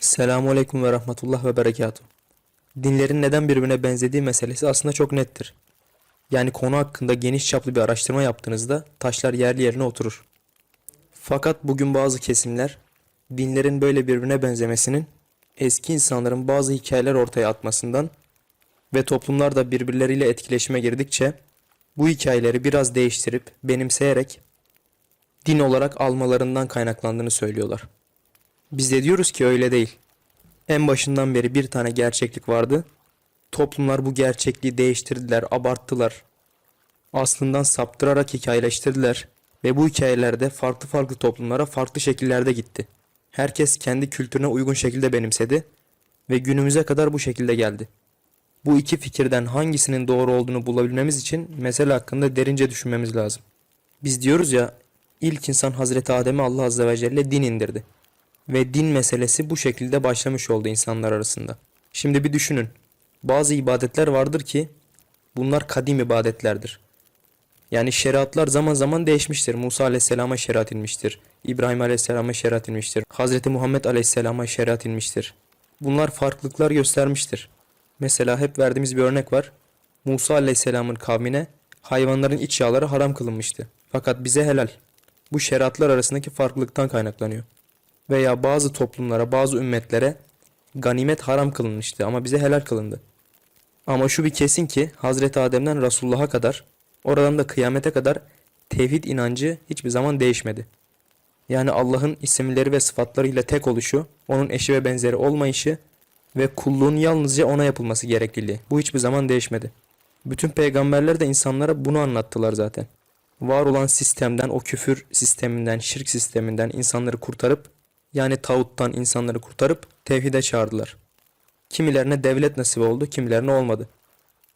Selamun Aleyküm ve Rahmetullah ve Berekatuhu. Dinlerin neden birbirine benzediği meselesi aslında çok nettir. Yani konu hakkında geniş çaplı bir araştırma yaptığınızda taşlar yerli yerine oturur. Fakat bugün bazı kesimler dinlerin böyle birbirine benzemesinin eski insanların bazı hikayeler ortaya atmasından ve toplumlar da birbirleriyle etkileşime girdikçe bu hikayeleri biraz değiştirip benimseyerek din olarak almalarından kaynaklandığını söylüyorlar. Biz de diyoruz ki öyle değil. En başından beri bir tane gerçeklik vardı. Toplumlar bu gerçekliği değiştirdiler, abarttılar. Aslından saptırarak hikayeleştirdiler ve bu hikayelerde farklı farklı toplumlara farklı şekillerde gitti. Herkes kendi kültürüne uygun şekilde benimsedi ve günümüze kadar bu şekilde geldi. Bu iki fikirden hangisinin doğru olduğunu bulabilmemiz için mesele hakkında derince düşünmemiz lazım. Biz diyoruz ya ilk insan Hazreti Adem'e Allah Azze ve Celle din indirdi ve din meselesi bu şekilde başlamış oldu insanlar arasında. Şimdi bir düşünün. Bazı ibadetler vardır ki bunlar kadim ibadetlerdir. Yani şeriatlar zaman zaman değişmiştir. Musa aleyhisselama şeriat inmiştir. İbrahim aleyhisselama şeriat inmiştir. Hazreti Muhammed aleyhisselama şeriat inmiştir. Bunlar farklılıklar göstermiştir. Mesela hep verdiğimiz bir örnek var. Musa aleyhisselamın kavmine hayvanların iç yağları haram kılınmıştı. Fakat bize helal. Bu şeriatlar arasındaki farklılıktan kaynaklanıyor veya bazı toplumlara, bazı ümmetlere ganimet haram kılınmıştı ama bize helal kılındı. Ama şu bir kesin ki Hazreti Adem'den Resulullah'a kadar, oradan da kıyamete kadar tevhid inancı hiçbir zaman değişmedi. Yani Allah'ın isimleri ve sıfatlarıyla tek oluşu, onun eşi ve benzeri olmayışı ve kulluğun yalnızca ona yapılması gerekliliği. Bu hiçbir zaman değişmedi. Bütün peygamberler de insanlara bunu anlattılar zaten. Var olan sistemden, o küfür sisteminden, şirk sisteminden insanları kurtarıp yani tağuttan insanları kurtarıp tevhide çağırdılar. Kimilerine devlet nasip oldu, kimilerine olmadı.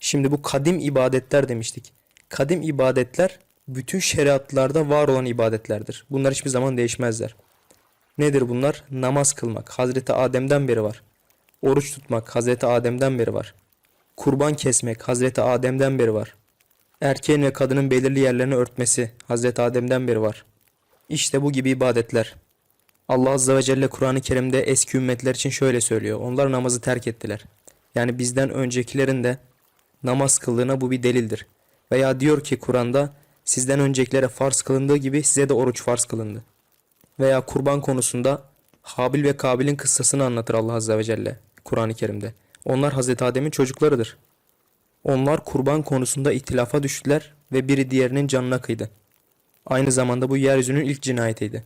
Şimdi bu kadim ibadetler demiştik. Kadim ibadetler bütün şeriatlarda var olan ibadetlerdir. Bunlar hiçbir zaman değişmezler. Nedir bunlar? Namaz kılmak. Hazreti Adem'den beri var. Oruç tutmak. Hazreti Adem'den beri var. Kurban kesmek. Hazreti Adem'den beri var. Erkeğin ve kadının belirli yerlerini örtmesi. Hazreti Adem'den beri var. İşte bu gibi ibadetler. Allah Azze ve Celle Kur'an-ı Kerim'de eski ümmetler için şöyle söylüyor. Onlar namazı terk ettiler. Yani bizden öncekilerin de namaz kıldığına bu bir delildir. Veya diyor ki Kur'an'da sizden öncekilere farz kılındığı gibi size de oruç farz kılındı. Veya kurban konusunda Habil ve Kabil'in kıssasını anlatır Allah Azze ve Celle Kur'an-ı Kerim'de. Onlar Hazreti Adem'in çocuklarıdır. Onlar kurban konusunda ihtilafa düştüler ve biri diğerinin canına kıydı. Aynı zamanda bu yeryüzünün ilk cinayetiydi.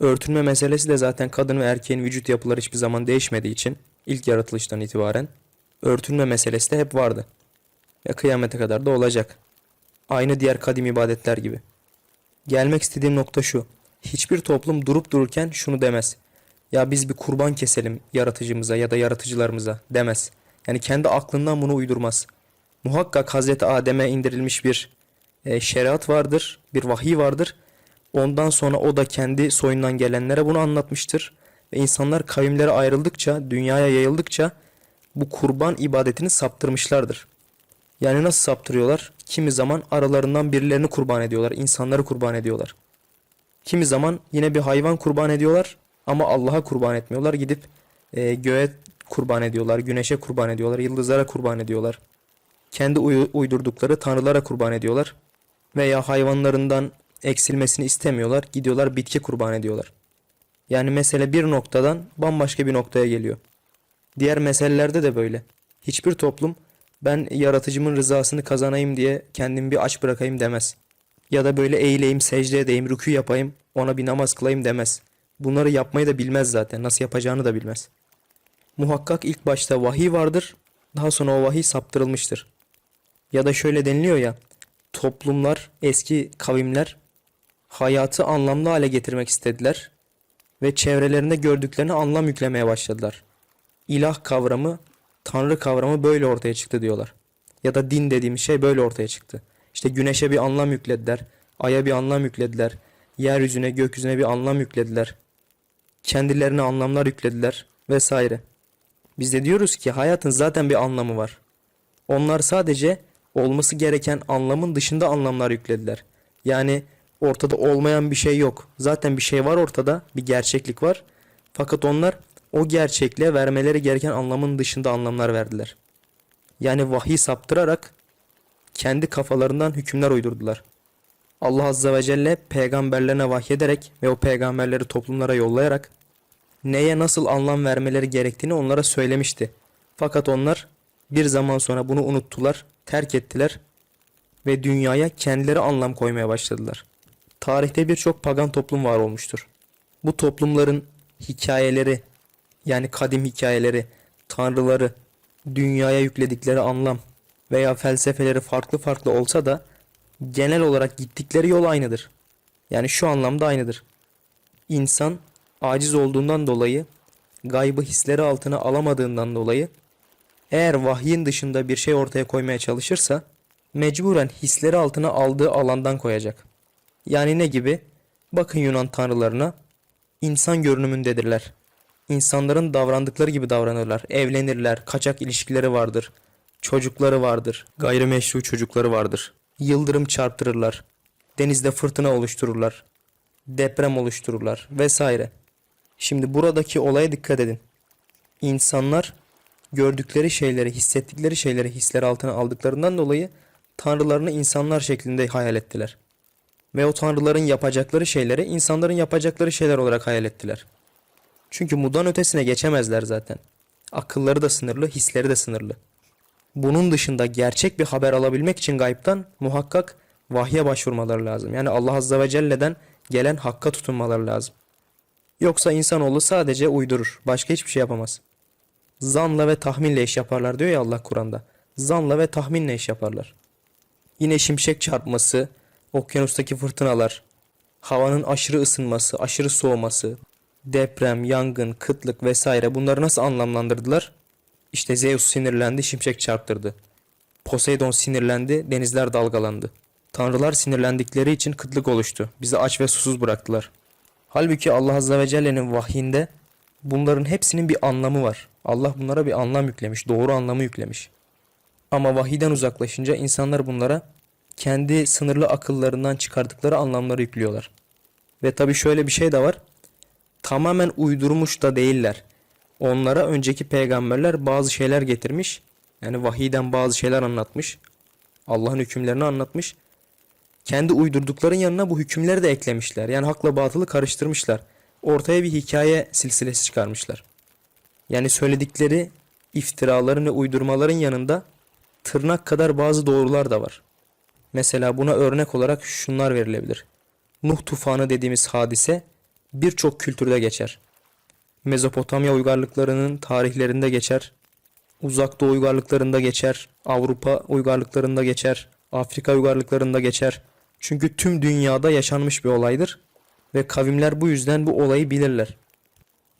Örtünme meselesi de zaten kadın ve erkeğin vücut yapıları hiçbir zaman değişmediği için ilk yaratılıştan itibaren örtünme meselesi de hep vardı. Ve kıyamete kadar da olacak. Aynı diğer kadim ibadetler gibi. Gelmek istediğim nokta şu. Hiçbir toplum durup dururken şunu demez. Ya biz bir kurban keselim yaratıcımıza ya da yaratıcılarımıza demez. Yani kendi aklından bunu uydurmaz. Muhakkak Hazreti Adem'e indirilmiş bir e, şeriat vardır, bir vahiy vardır Ondan sonra o da kendi soyundan gelenlere bunu anlatmıştır. Ve insanlar kavimlere ayrıldıkça, dünyaya yayıldıkça bu kurban ibadetini saptırmışlardır. Yani nasıl saptırıyorlar? Kimi zaman aralarından birilerini kurban ediyorlar, insanları kurban ediyorlar. Kimi zaman yine bir hayvan kurban ediyorlar ama Allah'a kurban etmiyorlar. Gidip e, göğe kurban ediyorlar, güneşe kurban ediyorlar, yıldızlara kurban ediyorlar. Kendi uydurdukları tanrılara kurban ediyorlar. Veya hayvanlarından eksilmesini istemiyorlar. Gidiyorlar bitki kurban ediyorlar. Yani mesele bir noktadan bambaşka bir noktaya geliyor. Diğer meselelerde de böyle. Hiçbir toplum ben yaratıcımın rızasını kazanayım diye kendimi bir aç bırakayım demez. Ya da böyle eğileyim, secde edeyim, rükû yapayım, ona bir namaz kılayım demez. Bunları yapmayı da bilmez zaten. Nasıl yapacağını da bilmez. Muhakkak ilk başta vahiy vardır. Daha sonra o vahiy saptırılmıştır. Ya da şöyle deniliyor ya. Toplumlar, eski kavimler hayatı anlamlı hale getirmek istediler ve çevrelerinde gördüklerini anlam yüklemeye başladılar. İlah kavramı, tanrı kavramı böyle ortaya çıktı diyorlar. Ya da din dediğimiz şey böyle ortaya çıktı. İşte güneşe bir anlam yüklediler, aya bir anlam yüklediler, yeryüzüne, gökyüzüne bir anlam yüklediler. Kendilerine anlamlar yüklediler vesaire. Biz de diyoruz ki hayatın zaten bir anlamı var. Onlar sadece olması gereken anlamın dışında anlamlar yüklediler. Yani ortada olmayan bir şey yok. Zaten bir şey var ortada, bir gerçeklik var. Fakat onlar o gerçekle vermeleri gereken anlamın dışında anlamlar verdiler. Yani vahiy saptırarak kendi kafalarından hükümler uydurdular. Allah Azze ve Celle peygamberlerine vahyederek ve o peygamberleri toplumlara yollayarak neye nasıl anlam vermeleri gerektiğini onlara söylemişti. Fakat onlar bir zaman sonra bunu unuttular, terk ettiler ve dünyaya kendileri anlam koymaya başladılar. Tarihte birçok pagan toplum var olmuştur. Bu toplumların hikayeleri yani kadim hikayeleri, tanrıları, dünyaya yükledikleri anlam veya felsefeleri farklı farklı olsa da genel olarak gittikleri yol aynıdır. Yani şu anlamda aynıdır. İnsan aciz olduğundan dolayı, gaybı hisleri altına alamadığından dolayı eğer vahyin dışında bir şey ortaya koymaya çalışırsa mecburen hisleri altına aldığı alandan koyacak. Yani ne gibi? Bakın Yunan tanrılarına insan görünümündedirler. İnsanların davrandıkları gibi davranırlar. Evlenirler, kaçak ilişkileri vardır. Çocukları vardır, gayrimeşru çocukları vardır. Yıldırım çarptırırlar. Denizde fırtına oluştururlar. Deprem oluştururlar vesaire. Şimdi buradaki olaya dikkat edin. İnsanlar gördükleri şeyleri, hissettikleri şeyleri hisleri altına aldıklarından dolayı tanrılarını insanlar şeklinde hayal ettiler. Ve o tanrıların yapacakları şeyleri insanların yapacakları şeyler olarak hayal ettiler. Çünkü mudan ötesine geçemezler zaten. Akılları da sınırlı, hisleri de sınırlı. Bunun dışında gerçek bir haber alabilmek için gaybtan muhakkak vahye başvurmaları lazım. Yani Allah Azze ve Celle'den gelen hakka tutunmaları lazım. Yoksa insanoğlu sadece uydurur. Başka hiçbir şey yapamaz. Zanla ve tahminle iş yaparlar diyor ya Allah Kur'an'da. Zanla ve tahminle iş yaparlar. Yine şimşek çarpması, okyanustaki fırtınalar, havanın aşırı ısınması, aşırı soğuması, deprem, yangın, kıtlık vesaire bunları nasıl anlamlandırdılar? İşte Zeus sinirlendi, şimşek çarptırdı. Poseidon sinirlendi, denizler dalgalandı. Tanrılar sinirlendikleri için kıtlık oluştu. Bizi aç ve susuz bıraktılar. Halbuki Allah Azze ve Celle'nin vahyinde bunların hepsinin bir anlamı var. Allah bunlara bir anlam yüklemiş, doğru anlamı yüklemiş. Ama vahiden uzaklaşınca insanlar bunlara kendi sınırlı akıllarından çıkardıkları anlamları yüklüyorlar. Ve tabii şöyle bir şey de var. Tamamen uydurmuş da değiller. Onlara önceki peygamberler bazı şeyler getirmiş. Yani vahiyden bazı şeyler anlatmış. Allah'ın hükümlerini anlatmış. Kendi uydurdukların yanına bu hükümleri de eklemişler. Yani hakla batılı karıştırmışlar. Ortaya bir hikaye silsilesi çıkarmışlar. Yani söyledikleri iftiraların ve uydurmaların yanında tırnak kadar bazı doğrular da var. Mesela buna örnek olarak şunlar verilebilir. Nuh tufanı dediğimiz hadise birçok kültürde geçer. Mezopotamya uygarlıklarının tarihlerinde geçer. Uzak Doğu uygarlıklarında geçer. Avrupa uygarlıklarında geçer. Afrika uygarlıklarında geçer. Çünkü tüm dünyada yaşanmış bir olaydır ve kavimler bu yüzden bu olayı bilirler.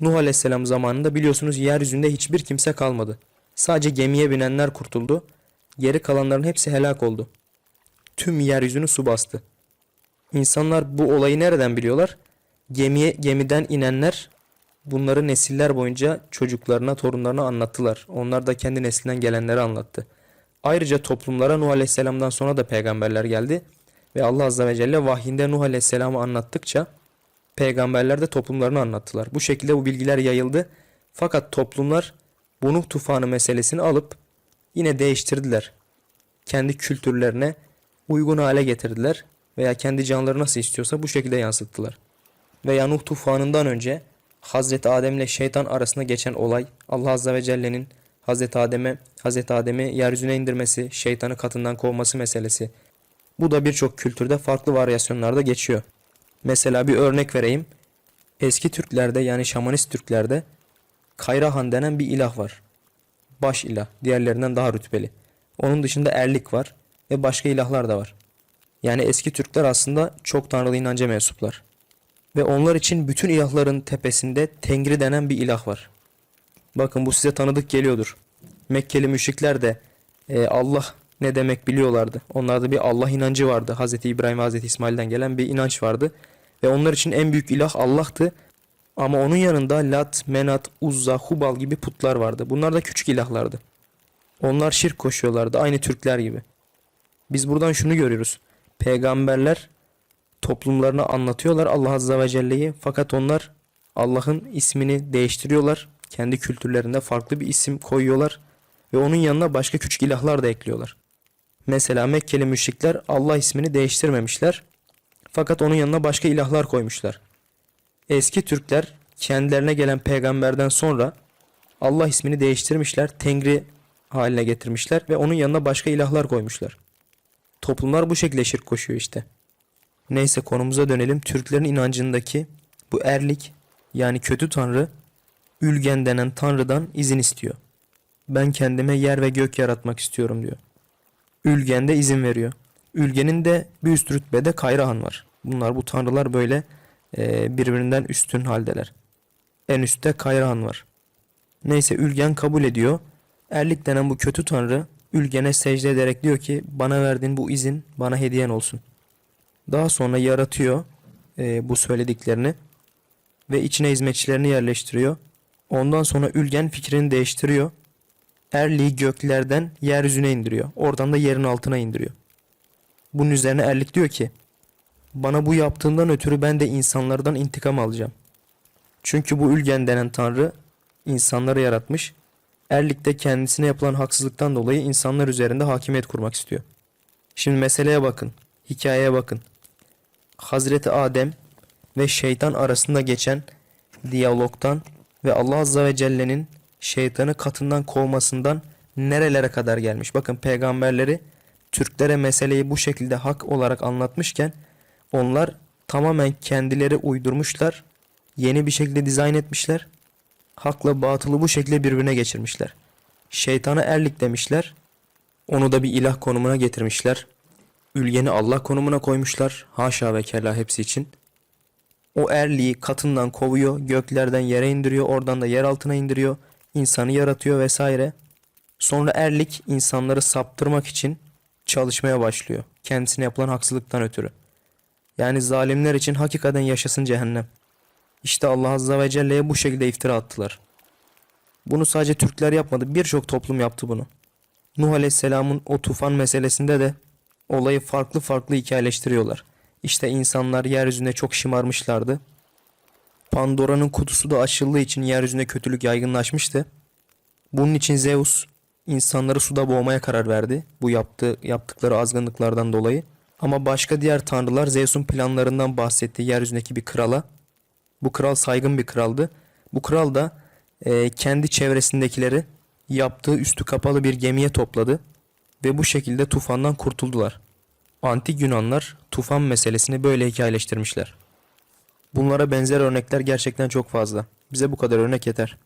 Nuh Aleyhisselam zamanında biliyorsunuz yeryüzünde hiçbir kimse kalmadı. Sadece gemiye binenler kurtuldu. Geri kalanların hepsi helak oldu. Tüm yeryüzünü su bastı. İnsanlar bu olayı nereden biliyorlar? Gemiye gemiden inenler bunları nesiller boyunca çocuklarına, torunlarına anlattılar. Onlar da kendi neslinden gelenleri anlattı. Ayrıca toplumlara Nuh Aleyhisselam'dan sonra da peygamberler geldi ve Allah Azze ve Celle vahyinde Nuh Aleyhisselam'ı anlattıkça peygamberler de toplumlarını anlattılar. Bu şekilde bu bilgiler yayıldı. Fakat toplumlar bu Nuh tufanı meselesini alıp yine değiştirdiler. Kendi kültürlerine uygun hale getirdiler veya kendi canları nasıl istiyorsa bu şekilde yansıttılar. Veya Nuh tufanından önce Hazreti Adem ile şeytan arasında geçen olay Allah Azze ve Celle'nin Hazreti Adem'e Hazreti Adem'i yeryüzüne indirmesi, şeytanı katından kovması meselesi. Bu da birçok kültürde farklı varyasyonlarda geçiyor. Mesela bir örnek vereyim. Eski Türklerde yani şamanist Türklerde Kayrahan denen bir ilah var. Baş ilah, diğerlerinden daha rütbeli. Onun dışında Erlik var ve başka ilahlar da var. Yani eski Türkler aslında çok tanrılı inanca mensuplar. Ve onlar için bütün ilahların tepesinde Tengri denen bir ilah var. Bakın bu size tanıdık geliyordur. Mekkeli müşrikler de e, Allah ne demek biliyorlardı. Onlarda bir Allah inancı vardı. Hazreti İbrahim ve Hazreti İsmail'den gelen bir inanç vardı. Ve onlar için en büyük ilah Allah'tı. Ama onun yanında Lat, Menat, Uzza, Hubal gibi putlar vardı. Bunlar da küçük ilahlardı. Onlar şirk koşuyorlardı aynı Türkler gibi. Biz buradan şunu görüyoruz. Peygamberler toplumlarına anlatıyorlar Allah Azze ve Celle'yi fakat onlar Allah'ın ismini değiştiriyorlar. kendi kültürlerinde farklı bir isim koyuyorlar ve onun yanına başka küçük ilahlar da ekliyorlar. Mesela Mekkeli müşrikler Allah ismini değiştirmemişler fakat onun yanına başka ilahlar koymuşlar. Eski Türkler kendilerine gelen peygamberden sonra Allah ismini değiştirmişler, Tengri haline getirmişler ve onun yanına başka ilahlar koymuşlar. Toplumlar bu şekilde şirk koşuyor işte. Neyse konumuza dönelim. Türklerin inancındaki bu erlik yani kötü tanrı Ülgen denen tanrıdan izin istiyor. Ben kendime yer ve gök yaratmak istiyorum diyor. Ülgen de izin veriyor. Ülgenin de bir üst rütbede Kayrahan var. Bunlar bu tanrılar böyle e, birbirinden üstün haldeler. En üstte Kayrahan var. Neyse Ülgen kabul ediyor. Erlik denen bu kötü tanrı Ülgen'e secde ederek diyor ki bana verdiğin bu izin bana hediyen olsun. Daha sonra yaratıyor e, bu söylediklerini ve içine hizmetçilerini yerleştiriyor. Ondan sonra Ülgen fikrini değiştiriyor. Erliği göklerden yeryüzüne indiriyor. Oradan da yerin altına indiriyor. Bunun üzerine Erlik diyor ki bana bu yaptığından ötürü ben de insanlardan intikam alacağım. Çünkü bu Ülgen denen tanrı insanları yaratmış. Erlik de kendisine yapılan haksızlıktan dolayı insanlar üzerinde hakimiyet kurmak istiyor. Şimdi meseleye bakın. Hikayeye bakın. Hazreti Adem ve şeytan arasında geçen diyalogtan ve Allah Azze ve Celle'nin şeytanı katından kovmasından nerelere kadar gelmiş. Bakın peygamberleri Türklere meseleyi bu şekilde hak olarak anlatmışken onlar tamamen kendileri uydurmuşlar. Yeni bir şekilde dizayn etmişler. Hakla batılı bu şekilde birbirine geçirmişler. Şeytana erlik demişler. Onu da bir ilah konumuna getirmişler. Ülgeni Allah konumuna koymuşlar. Haşa ve kella hepsi için. O erliği katından kovuyor, göklerden yere indiriyor, oradan da yer altına indiriyor, insanı yaratıyor vesaire. Sonra erlik insanları saptırmak için çalışmaya başlıyor. Kendisine yapılan haksızlıktan ötürü. Yani zalimler için hakikaten yaşasın cehennem. İşte Allah Azze ve Celle'ye bu şekilde iftira attılar. Bunu sadece Türkler yapmadı, birçok toplum yaptı bunu. Nuh Aleyhisselam'ın o tufan meselesinde de olayı farklı farklı hikayeleştiriyorlar. İşte insanlar yeryüzünde çok şımarmışlardı. Pandora'nın kutusu da açıldığı için yeryüzünde kötülük yaygınlaşmıştı. Bunun için Zeus insanları suda boğmaya karar verdi. Bu yaptığı, yaptıkları azgınlıklardan dolayı. Ama başka diğer tanrılar Zeus'un planlarından bahsetti yeryüzündeki bir krala. Bu kral saygın bir kraldı. Bu kral da e, kendi çevresindekileri yaptığı üstü kapalı bir gemiye topladı ve bu şekilde tufandan kurtuldular. Antik Yunanlar tufan meselesini böyle hikayeleştirmişler. Bunlara benzer örnekler gerçekten çok fazla. Bize bu kadar örnek yeter.